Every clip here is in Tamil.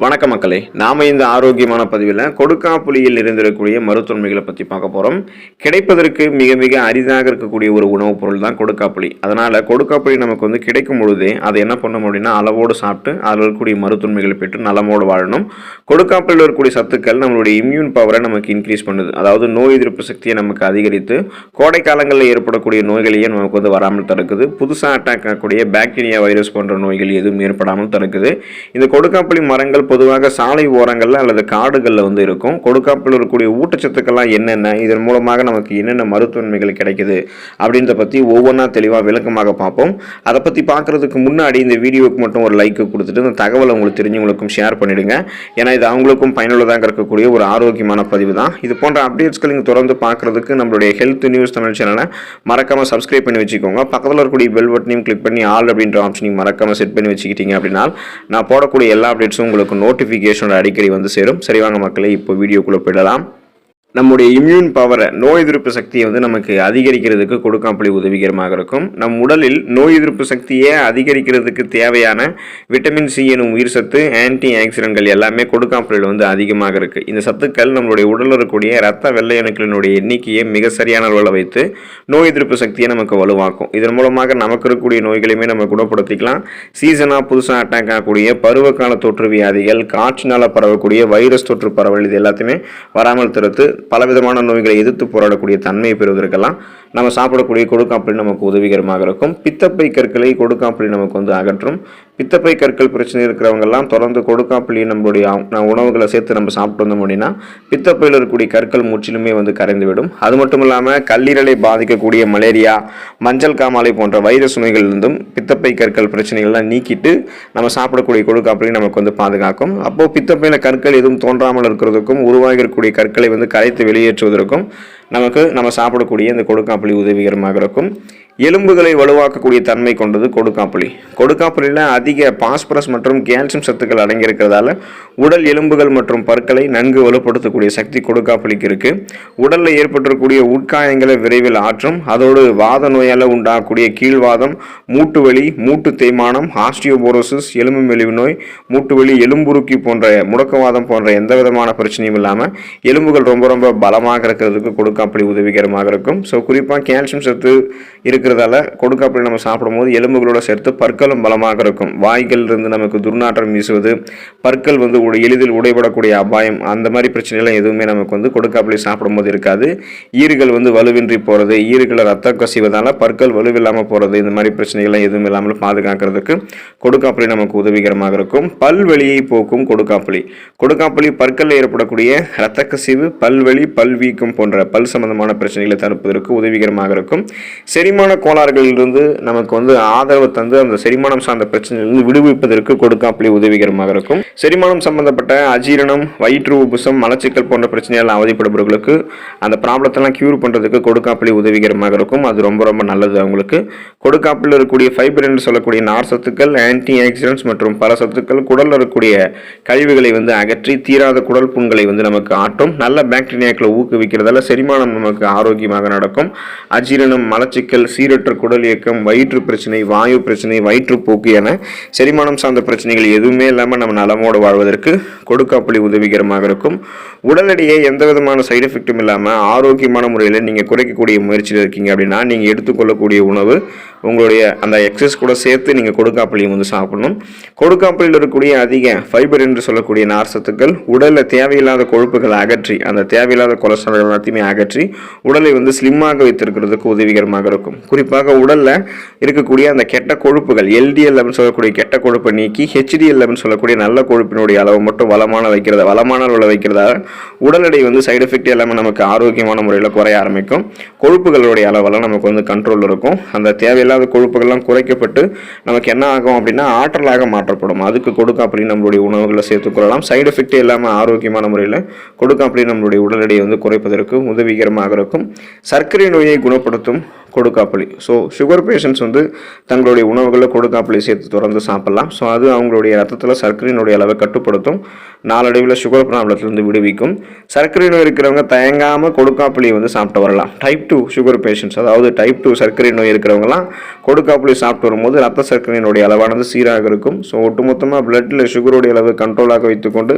வணக்க மக்களே நாம இந்த ஆரோக்கியமான பதிவில் கொடுக்காப்புளியில் இருந்திருக்கக்கூடிய மருத்துவமைகளை பற்றி பார்க்க போகிறோம் கிடைப்பதற்கு மிக மிக அரிதாக இருக்கக்கூடிய ஒரு உணவுப் பொருள் தான் கொடுக்காப்புளி அதனால் கொடுக்காப்புளி நமக்கு வந்து கிடைக்கும் பொழுதே அதை என்ன பண்ணணும் அப்படின்னா அளவோடு சாப்பிட்டு அதில் இருக்கக்கூடிய மருத்துவமைகளை பெற்று நலமோடு வாழணும். கொடுக்காப்புளியில் இருக்கக்கூடிய சத்துக்கள் நம்மளுடைய இம்யூன் பவரை நமக்கு இன்க்ரீஸ் பண்ணுது. அதாவது நோய் எதிர்ப்பு சக்தியை நமக்கு அதிகரித்து கோடை காலங்களில் ஏற்படக்கூடிய நோய்களையே நமக்கு வந்து வராமல் தடுக்குது. புதுசாக அட்டாக் ஆகக்கூடிய பாக்டீரியா வைரஸ் போன்ற நோய்கள் எதுவும் ஏற்படாமல் தடுக்குது. இந்த கொடுக்காப்புளி மரங்கள் பொதுவாக சாலை ஓரங்களில் அல்லது காடுகளில் வந்து இருக்கும். கொடுக்காப்பில் இருக்கக்கூடிய ஊட்டச்சத்துக்கள்லாம் என்னென்ன? இதன் மூலமாக நமக்கு என்னென்ன மருத்துவன்மைகள் கிடைக்குது? அப்படின்றத பற்றி ஒவ்வொன்றா தெளிவாக விளக்கமாக பார்ப்போம். அதை பற்றி பார்க்குறதுக்கு முன்னாடி இந்த வீடியோவுக்கு மட்டும் ஒரு லைக்கு கொடுத்துட்டு இந்த தகவலை உங்களுக்கு தெரிஞ்சவங்களுக்கும் ஷேர் பண்ணிவிடுங்க ஏன்னா இது அவங்களுக்கும் பயனுள்ளதாக இருக்கக்கூடிய ஒரு ஆரோக்கியமான பதிவு தான். இது போன்ற அப்டேட்ஸ்கள் நீங்கள் தொடர்ந்து பார்க்குறதுக்கு நம்மளுடைய ஹெல்த் நியூஸ் தமிழ் சேனலை மறக்காமல் சப்ஸ்கிரைப் பண்ணி வச்சுக்கோங்க. பக்கத்தில் இருக்கக்கூடிய பெல் பட்டனையும் கிளிக் பண்ணி ஆல் அப்படின்ற ஆப்ஷனையும் மறக்காமல் செட் பண்ணி வச்சுக்கிட்டீங்க அப்படின்னா நான் போடக்கூடிய எல்லா அப்டேட்ஸும் உங்களுக்கு நோட்டிஃபிகேஷனோட அடிக்கடி வந்து சேரும். சரி வாங்க மக்களை இப்போ வீடியோக்குள்ளே போயிடலாம். நம்முடைய இம்யூன் பவரை நோய் எதிர்ப்பு சக்தியை வந்து நமக்கு அதிகரிக்கிறதுக்கு கொடுக்காப்புளி உதவிகரமாக இருக்கும். நம் உடலில் நோய் எதிர்ப்பு சக்தியை அதிகரிக்கிறதுக்கு தேவையான விட்டமின் சி எனும் உயிர் சத்து ஆன்டி ஆக்சிடென்ட்கள் எல்லாமே கொடுக்காப்புளியில் வந்து அதிகமாக இருக்குது இந்த சத்துக்கள் நம்மளுடைய உடலில் இருக்கக்கூடிய ரத்த வெள்ளையணுக்களினுடைய எண்ணிக்கையை மிக சரியான அளவில் வைத்து நோய் எதிர்ப்பு சக்தியை நமக்கு வலுவாக்கும். இதன் மூலமாக நமக்கு இருக்கக்கூடிய நோய்களையுமே நம்ம குணப்படுத்திக்கலாம். சீசனாக புதுசாக அட்டாக் ஆகக்கூடிய பருவகால தொற்று வியாதிகள் காற்றினால் பரவக்கூடிய வைரஸ் தொற்று பரவல் இது எல்லாத்தையுமே வராமல் தடுத்து பலவிதமான நோய்களை எதிர்த்து போராடக்கூடிய தன்மையை பெறுவதற்கெல்லாம் நம்ம சாப்பிடக்கூடிய கொடுக்காப்புளி நமக்கு உதவிகரமாக இருக்கும். பித்தப்பை கற்களை கொடுக்காப்புளி நமக்கு வந்து அகற்றும். பித்தப்பை கற்கள் பிரச்சனை இருக்கிறவங்கெல்லாம் தொடர்ந்து கொடுக்காப்புளி நம்மளுடைய உணவுகளை சேர்த்து நம்ம சாப்பிட்டு வந்தோம் அப்படின்னா பித்தப்பையில் இருக்கக்கூடிய கற்கள் முற்றிலுமே வந்து கரைந்துவிடும். அது மட்டும் இல்லாமல் கல்லீரலை பாதிக்கக்கூடிய மலேரியா மஞ்சள் காமாலை போன்ற வைரஸ் நோய்களிலிருந்தும் பித்தப்பை கற்கள் பிரச்சனைகள்லாம் நீக்கிட்டு நம்ம சாப்பிடக்கூடிய கொடுக்காப்புளி நமக்கு வந்து பாதுகாக்கும். அப்போது பித்தப்பையில் கற்கள் எதுவும் தோன்றாமல் இருக்கிறதுக்கும் உருவாகிருக்கக்கூடிய கற்களை வந்து கரைத்து வெளியேற்றுவதற்கும் நமக்கு நம்ம சாப்பிடக்கூடிய இந்த கொடுக்காப்புளி உதவிகரமாக இருக்கும். எலும்புகளை வலுவாக்கக்கூடிய தன்மை கொண்டது கொடுக்காப்புளி கொடுக்காப்புளியில் அதிக பாஸ்பரஸ் மற்றும் கால்சியம் சத்துக்கள் அடங்கியிருக்கிறதால உடல் எலும்புகள் மற்றும் பற்களை நன்கு வலுப்படுத்தக்கூடிய சக்தி கொடுக்காப்புளிக்கு இருக்குது உடலில் ஏற்பட்டிருக்கக்கூடிய உட்காயங்களை விரைவில் ஆற்றும். அதோடு வாத நோயால் உண்டாகக்கூடிய கீழ்வாதம் மூட்டு வலி மூட்டு தேய்மானம் ஆஸ்டியோபோரோசிஸ் எலும்பு மெலிவு நோய் மூட்டு வலி எலும்புருக்கி போன்ற முடக்கவாதம் போன்ற எந்த விதமான பிரச்சனையும் இல்லாமல் எலும்புகள் ரொம்ப ரொம்ப பலமாக இருக்கிறதுக்கு கொடுக்காப்புளி உதவிகரமாக இருக்கும். ஸோ குறிப்பாக கால்சியம் சத்து இருக்கிறதால கொடுக்காப்புளி நம்ம சாப்பிடும்போது எலும்புகளோட சேர்த்து பற்களும் பலமாக இருக்கும். வாய்கள் இருந்து நமக்கு துர்நாற்றம் வீசுவது பற்கள் வந்து எளிதில் உடைபடக்கூடிய அபாயம் அந்த மாதிரி பிரச்சனைலாம் எதுவுமே நமக்கு வந்து கொடுக்காப்புளி சாப்பிடும்போது இருக்காது. ஈறுகள் வந்து வலுவின்றி போகிறது ஈறுகளை ரத்தம் கசிவதால் பற்கள் வலுவில்லாமல் போகிறது இந்த மாதிரி பிரச்சனைகள்லாம் எதுவும் இல்லாமல் பாதுகாக்கிறதுக்கு கொடுக்காப்புளி நமக்கு உதவிகரமாக இருக்கும். பல்வெளியை போக்கும் கொடுக்காப்புளி கொடுக்காப்புளி பற்களில் ஏற்படக்கூடிய இரத்த கசிவு பல்வெளி பல்வீக்கம் போன்ற பல் சம்பந்தமான பிரச்சனைகளை தடுப்பதற்கு உதவிகரமாக இருக்கும். செரிமான கோளாறுகளிலிருந்து நமக்கு வந்து ஆதரவு தந்து அந்த செரிமானம் சார்ந்த பிரச்சனையிலிருந்து விடுவிப்பதற்கு கொடுக்காப்பிலே உதவிகரமாக இருக்கும் செரிமானம் சம்பந்தப்பட்ட அஜீரணம் வயிற்று உபுசம் மலச்சிக்கல் போன்ற பிரச்சனைகள் அவதிப்படுபவர்களுக்கு அந்த ப்ராப்ளத்தெல்லாம் க்யூர் பண்ணுறதுக்கு கொடுக்காப்பிலே உதவிகரமாக இருக்கும் அது ரொம்ப ரொம்ப நல்லது அவங்களுக்கு. கொடுக்காப்பில் இருக்கக்கூடிய ஃபைபர் என்று சொல்லக்கூடிய நார் சத்துக்கள் ஆன்டி ஆக்சிடென்ட்ஸ் மற்றும் பல சத்துக்கள் குடலில் இருக்கக்கூடிய கழிவுகளை வந்து அகற்றி தீராத குடல் புண்களை வந்து நமக்கு ஆட்டும். நல்ல பாக்டீரியாக்களை ஊக்குவிக்கிறதால செரிமானம் நமக்கு ஆரோக்கியமாக நடக்கும். அஜீரணம் மலச்சிக்கல் சீர் சீரற்ற குடல் இயக்கம் வயிற்று பிரச்சனை வாயு பிரச்சனை வயிற்றுப்போக்கு என செரிமானம் சார்ந்த பிரச்சனைகள் எதுவுமே இல்லாமல் நம்ம நலமோடு வாழ்வதற்கு கொடுக்காப்புளி உதவிகரமாக இருக்கும். உடல் எடையை எந்த விதமான சைடு எஃபெக்ட்டும் இல்லாமல் ஆரோக்கியமான முறையில் நீங்கள் குறைக்கக்கூடிய முயற்சியில் இருக்கீங்க அப்படின்னா நீங்கள் எடுத்துக்கொள்ளக்கூடிய உணவு உங்களுடைய அந்த எக்ஸஸ் கூட சேர்த்து நீங்கள் கொடுக்காப்புளியும் வந்து சாப்பிடணும். கொடுக்காப்புளியில் இருக்கக்கூடிய அதிக ஃபைபர் என்று சொல்லக்கூடிய நார் சத்துக்கள் உடலில் தேவையில்லாத கொழுப்புகளை அகற்றி அந்த தேவையில்லாத கொலஸ்ட்ரால் எல்லாத்தையுமே அகற்றி உடலை வந்து ஸ்லிம்மாக வைத்திருக்கிறதுக்கு உதவிகரமாக இருக்கும். குறிப்பாக உடலில் இருக்கக்கூடிய அந்த கெட்ட கொழுப்புகள் எல்டிஎல் அப்படின்னு சொல்லக்கூடிய கெட்ட கொழுப்பை நீக்கி ஹெச்டிஎல் அப்படின்னு சொல்லக்கூடிய நல்ல கொழுப்பினுடைய அளவு மட்டும் வளமான வைக்கிறத வளமான அளவில் வைக்கிறதால உடல் எடை வந்து சைடு எஃபெக்ட் எல்லாமே நமக்கு ஆரோக்கியமான முறையில் குறைய ஆரம்பிக்கும். கொழுப்புகளுடைய அளவெல்லாம் நமக்கு வந்து கண்ட்ரோல் இருக்கும். அந்த தேவையில்லாத கொழுப்புகள்லாம் குறைக்கப்பட்டு நமக்கு என்ன ஆகும் அப்படின்னா ஆற்றலாக மாற்றப்படும். அதுக்கு கொடுக்காப்புளி நம்மளுடைய உணவுகளை சேர்த்துக்கொள்ளலாம் சைடு எஃபெக்ட் இல்லாமல் ஆரோக்கியமான முறையில் கொடுக்காப்புளி நம்மளுடைய உடல் எடையை வந்து குறைப்பதற்கு உதவிகரமாக இருக்கும். சர்க்கரை நோயை குணப்படுத்தும் கொடுக்காப்புளி ஸோ சுகர் பேஷண்ட்ஸ் வந்து தங்களுடைய உணவுகளில் கொடுக்காப்புளி சேர்த்து தொடர்ந்து சாப்பிட்லாம். ஸோ அது அவங்களுடைய ரத்தத்தில் சர்க்கரையினுடைய அளவை கட்டுப்படுத்தும். நாளடைவில் சுகர் ப்ராப்ளத்திலிருந்து விடுவிக்கும். சர்க்கரை நோய் இருக்கிறவங்க தயங்காமல் கொடுக்காப்புளியை வந்து சாப்பிட்டு வரலாம். டைப் டூ சுகர் பேஷண்ட்ஸ் அதாவது டைப் டூ சர்க்கரை நோய் இருக்கிறவங்கலாம் கொடுக்காப்புளி சாப்பிட்டு வரும்போது ரத்த சர்க்கரையினுடைய அளவானது சீராக இருக்கும். ஸோ ஒட்டுமொத்தமாக பிளட்டில் சுகருடைய அளவு கண்ட்ரோலாக வைத்துக்கொண்டு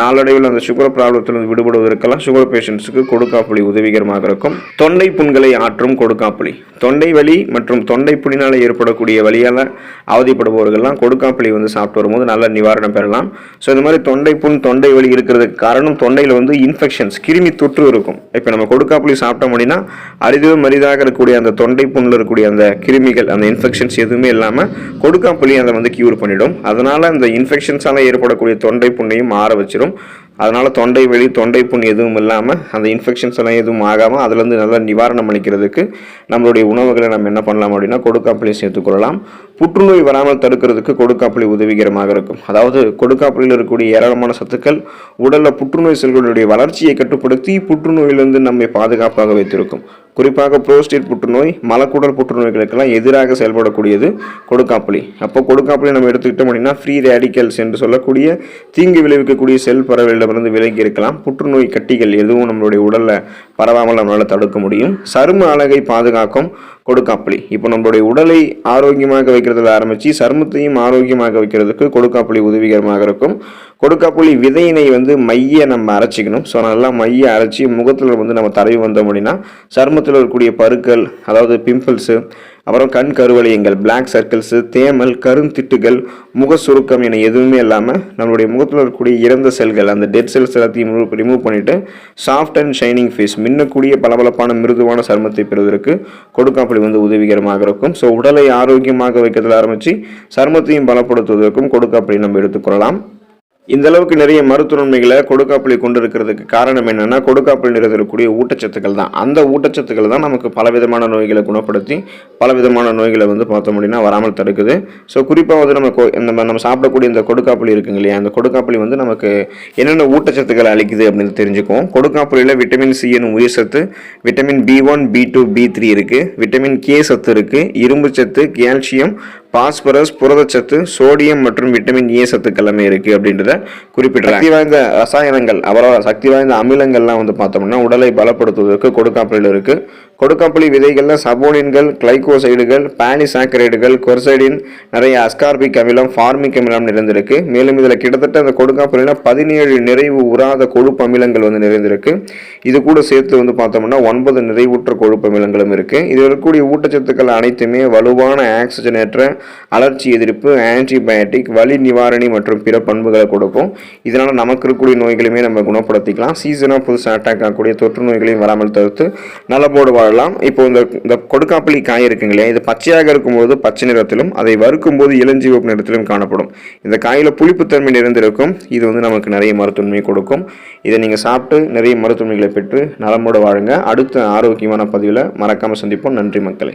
நாளடைவில் அந்த சுகர் ப்ராப்ளத்திலிருந்து விடுபடுவதற்கெல்லாம் சுகர் பேஷண்ட்ஸுக்கு கொடுக்காப்புளி உதவிகரமாக இருக்கும். தொண்டை புண்களை ஆற்றும் கொடுக்காப்புளி தொண்டை வலி மற்றும் தொண்டை புண்ணினால் ஏற்படக்கூடிய வழியால் அவதிப்படுபவர்கள்லாம் கொடுக்காப்புளி வந்து சாப்பிட்டு வரும்போது நல்ல நிவாரணம் பெறலாம். ஸோ இந்த மாதிரி தொண்டை புண் தொண்டை வலி இருக்கிறதுக்கு காரணம் தொண்டையில் வந்து இன்ஃபெக்ஷன்ஸ் கிருமி தொற்று இருக்கும். இப்போ நம்ம கொடுக்காப்புளி சாப்பிட்டோம் அப்படின்னா அரிதிலும் அரிதாக இருக்கக்கூடிய அந்த தொண்டை புண்ணில் இருக்கக்கூடிய அந்த கிருமிகள் அந்த இன்ஃபெக்ஷன்ஸ் எதுவுமே இல்லாமல் கொடுக்காப்புளி அதை வந்து கியூர் பண்ணிடும். அதனால் அந்த இன்ஃபெக்ஷன்ஸால் ஏற்படக்கூடிய தொண்டை புண்ணையும் ஆற வச்சிடும் அதனால் தொண்டை வழி தொண்டை புண் எதுவும் இல்லாமல் அந்த இன்ஃபெக்ஷன்ஸ் எல்லாம் எதுவும் ஆகாமல் அதுலேருந்து நல்லா நிவாரணம் அளிக்கிறதுக்கு நம்மளுடைய உணவுகளை நம்ம என்ன பண்ணலாம் அப்படின்னா கொடுக்காப்புளி சேர்த்துக்கொள்ளலாம் புற்றுநோய் வராமல் தடுக்கிறதுக்கு கொடுக்காப்புளி உதவிகரமாக இருக்கும். அதாவது கொடுக்காப்புளியில் இருக்கக்கூடிய ஏராளமான சத்துக்கள் உடலில் புற்றுநோய் செல்களுடைய வளர்ச்சியை கட்டுப்படுத்தி புற்றுநோயிலிருந்து நம்மை பாதுகாப்பாக வைத்திருக்கும். குறிப்பாக புரோஸ்டேட் புற்றுநோய் மலக்குடல் புற்றுநோய்களுக்கெல்லாம் எதிராக செயல்படக்கூடியது கொடுக்காப்புளி அப்போ கொடுக்காப்புளி நம்ம எடுத்துக்கிட்டோம் அப்படின்னா ஃப்ரீ ரேடிக்கல்ஸ் என்று சொல்லக்கூடிய தீங்கு விளைவிக்கக்கூடிய செல் பரவலிடமிருந்து விலகி இருக்கலாம். புற்றுநோய் கட்டிகள் எதுவும் நம்மளுடைய உடலில் பரவாமல் நம்மளால் தடுக்க முடியும். சரும அழகை பாதுகாக்கும் கொடுக்காப்புளி. இப்போ நம்மளுடைய உடலை ஆரோக்கியமாக வைக்கிறதுல ஆரம்பித்து சருமத்தையும் ஆரோக்கியமாக வைக்கிறதுக்கு கொடுக்காப்புளி உதவிகரமாக இருக்கும். கொடுக்காப்புளி விதையினை வந்து மைய நம்ம அரைச்சிக்கணும். ஸோ நல்லா மைய அரைச்சி முகத்தில் வந்து நம்ம தடவி வந்தோம் அப்படின்னா சருமத்தில் இருக்கக்கூடிய பருக்கள் அதாவது பிம்பிள்ஸு அப்புறம் கண் கருவளையங்கள் பிளாக் சர்க்கிள்ஸு தேமல் கருந்திட்டுகள் முக சுருக்கம் என எதுவுமே இல்லாமல் நம்மளுடைய முகத்தில் இருக்கக்கூடிய இறந்த செல்கள் அந்த டெட் செல்ஸ் எல்லாத்தையும் ரிமூவ் பண்ணிவிட்டு சாஃப்ட் அண்ட் ஷைனிங் ஃபேஸ் மின்னக்கூடிய பளபளப்பான மிருதுவான சருமத்தை பெறுவதற்கு கொடுக்காப்புளி வந்து உதவிகரமாக இருக்கும். ஸோ உடலை ஆரோக்கியமாக வைக்கிறதுல ஆரம்பித்து சருமத்தையும் பலப்படுத்துவதற்கும் கொடுக்காப்புளி நம்ம எடுத்துக்கொள்ளலாம் இந்த அளவுக்கு நிறைய மருத்துவன்மைகளை கொடுக்காப்புளி கொண்டு இருக்கிறதுக்கு காரணம் என்னென்னா கொடுக்காப்புளி நிறைந்திருக்கக்கூடிய ஊட்டச்சத்துக்கள் தான். அந்த ஊட்டச்சத்துக்கள் தான் நமக்கு பலவிதமான நோய்களை குணப்படுத்தி பலவிதமான நோய்களை வந்து பார்த்தோம் அப்படின்னா வராமல் தடுக்குது. ஸோ குறிப்பாக வந்து நம்ம கொ- நம்ம நம்ம சாப்பிடக்கூடிய இந்த கொடுக்காப்புளி இருக்குங்க இல்லையா? அந்த கொடுக்காப்புளி வந்து நமக்கு என்னென்ன ஊட்டச்சத்துக்களை அளிக்குது அப்படின்னு தெரிஞ்சுக்குவோம். கொடுக்காப்புளியில் விட்டமின் சி எனும் உயிர் சத்து vitamin B one B two B three இருக்குது விட்டமின் கே சத்து இருக்குது இரும்பு சத்து கால்சியம் பாஸ்பரஸ் புரதச்சத்து சோடியம் மற்றும் விட்டமின் ஏ சத்துக்கள் இருக்குது அப்படின்றத குறிப்பிட்ட சக்தி வாய்ந்த ரசாயனங்கள் அப்புறம் சக்தி வாய்ந்த அமிலங்கள்லாம் வந்து பார்த்தோம்னா உடலை பலப்படுத்துவதற்கு கொடுக்காப்பில் இருக்குது கொடுக்கப்புளி விதைகளில் சபோனின்கள் கிளைகோசைடுகள் பானிசாக்கரைடுகள் கொர்சைடின் நிறைய அஸ்கார்பிக் அமிலம் ஃபார்மிக் அமிலம் நிறைந்திருக்கு. மேலும் இதில் கிட்டத்தட்ட அந்த கொடுக்காப்புளினா பதினேழு நிறைவு உறாத கொழுப்பு அமிலங்கள் வந்து நிறைந்திருக்கு. இது கூட சேர்த்து வந்து பார்த்தோம்னா ஒன்பது நிறைவுற்ற கொழுப்பு அமிலங்களும் இருக்குது இதில் இருக்கக்கூடிய ஊட்டச்சத்துக்கள் அனைத்துமே வலுவான ஆக்சிஜனேற்ற அலர்ச்சி எதிர்ப்பு ஆன்டிபயோட்டிக் வலி நிவாரணி மற்றும் பிற பண்புகளை கொடுக்கும். இதனால் நமக்கு இருக்கக்கூடிய நோய்களையுமே நம்ம குணப்படுத்திக்கலாம். சீசனாக புதுசாக அட்டாக் ஆகக்கூடிய தொற்று நோய்களையும் வராமல் தவிர்த்து நலமோடு வாழலாம் இப்போ இந்த இந்த கொடுக்காப்பள்ளி காய் இருக்குங்க இல்லையா? இது பச்சையாக இருக்கும்போது பச்சை நிறத்திலும் அதை வறுக்கும்போது இளஞ்சிவப்பு நிறத்திலும் காணப்படும். இந்த காயில் புளிப்புத்தன்மை நிறைந்திருக்கும். இது வந்து நமக்கு நிறைய மருத்துவமை கொடுக்கும். இதை நீங்கள் சாப்பிட்டு நிறைய மருத்துவமைகளை பெற்று நலமோடு வாழுங்க. அடுத்த ஆரோக்கியமான பதிவில் மறக்காமல் சந்திப்போம். நன்றி மக்களை.